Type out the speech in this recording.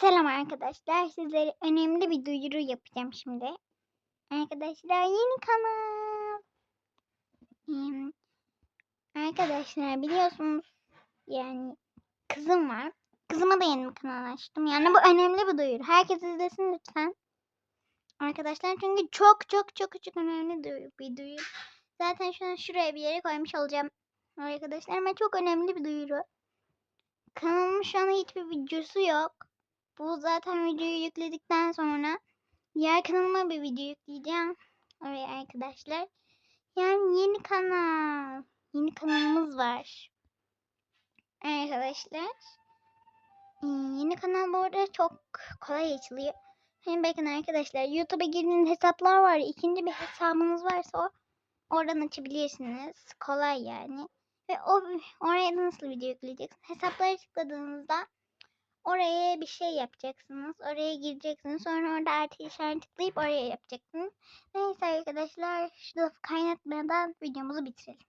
Selam arkadaşlar. Sizlere önemli bir duyuru yapacağım şimdi. Arkadaşlar yeni kanal. Arkadaşlar biliyorsunuz yani kızım var. Kızıma da yeni bir kanal açtım. Yani bu önemli bir duyuru. Herkes izlesin lütfen. Arkadaşlar çünkü çok çok çok çok önemli bir duyuru. Zaten şu an şuraya bir yere koymuş olacağım. Arkadaşlar ama çok önemli bir duyuru. Kanalımın şu an hiçbir videosu yok. Bu zaten videoyu yükledikten sonra diğer kanalıma bir video yükleyeceğim. Oraya arkadaşlar. Yani yeni kanal. Yeni kanalımız var. Arkadaşlar. ee, Yeni kanal bu arada çok kolay açılıyor. Hani bakın arkadaşlar YouTube'a girdiğiniz hesaplar var. İkinci bir hesabınız varsa o oradan açabilirsiniz. Kolay yani. Ve o oraya nasıl video yükleyeceksiniz? Hesaplara tıkladığınızda Oraya bir şey yapacaksınız. Oraya gireceksiniz. Sonra orada artı işareti tıklayıp oraya yapacaksınız. Neyse arkadaşlar şu lafı kaynatmadan videomuzu bitirelim.